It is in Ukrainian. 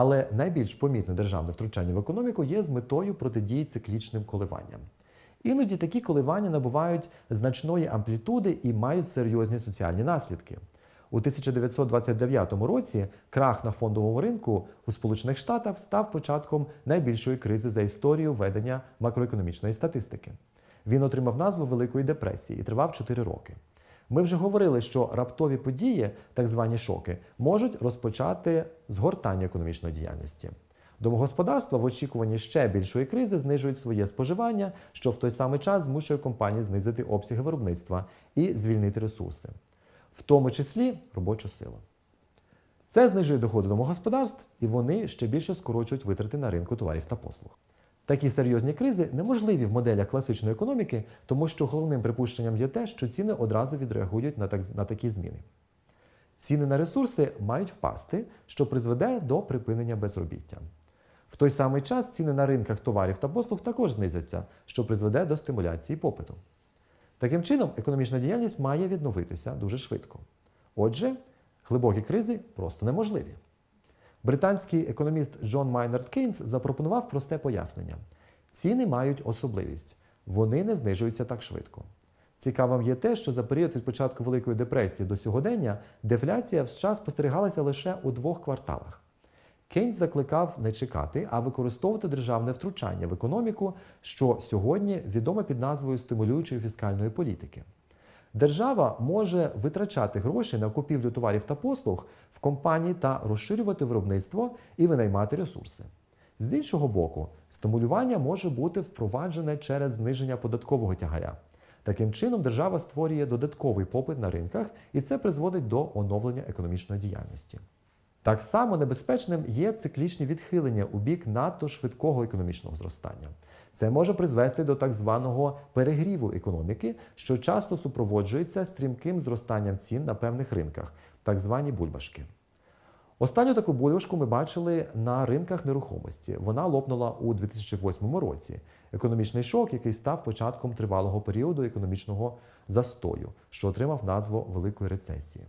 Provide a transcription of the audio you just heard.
Але найбільш помітне державне втручання в економіку є з метою протидії циклічним коливанням. Іноді такі коливання набувають значної амплітуди і мають серйозні соціальні наслідки. У 1929 році крах на фондовому ринку у Сполучених Штатах став початком найбільшої кризи за історію ведення макроекономічної статистики. Він отримав назву Великої депресії і тривав 4 роки. Ми вже говорили, що раптові події, так звані шоки, можуть розпочати згортання економічної діяльності. Домогосподарства в очікуванні ще більшої кризи знижують своє споживання, що в той самий час змушує компанії знизити обсяги виробництва і звільнити ресурси, в тому числі робочу силу. Це знижує доходи домогосподарств, і вони ще більше скорочують витрати на ринку товарів та послуг. Такі серйозні кризи неможливі в моделях класичної економіки, тому що головним припущенням є те, що ціни одразу відреагують на, так, на такі зміни. Ціни на ресурси мають впасти, що призведе до припинення безробіття. В той самий час ціни на ринках товарів та послуг також знизяться, що призведе до стимуляції попиту. Таким чином, економічна діяльність має відновитися дуже швидко. Отже, глибокі кризи просто неможливі. Британський економіст Джон Майнард Кейнс запропонував просте пояснення: ціни мають особливість, вони не знижуються так швидко. Цікавим є те, що за період від початку Великої депресії до сьогодення дефляція в час спостерігалася лише у двох кварталах. Кейнс закликав не чекати, а використовувати державне втручання в економіку, що сьогодні відоме під назвою стимулюючої фіскальної політики. Держава може витрачати гроші на купівлю товарів та послуг в компанії та розширювати виробництво і винаймати ресурси. З іншого боку, стимулювання може бути впроваджене через зниження податкового тягаря. Таким чином, держава створює додатковий попит на ринках, і це призводить до оновлення економічної діяльності. Так само небезпечним є циклічні відхилення у бік надто швидкого економічного зростання. Це може призвести до так званого перегріву економіки, що часто супроводжується стрімким зростанням цін на певних ринках, так звані бульбашки. Останню таку бульбашку ми бачили на ринках нерухомості. Вона лопнула у 2008 році. Економічний шок, який став початком тривалого періоду економічного застою, що отримав назву Великої рецесії.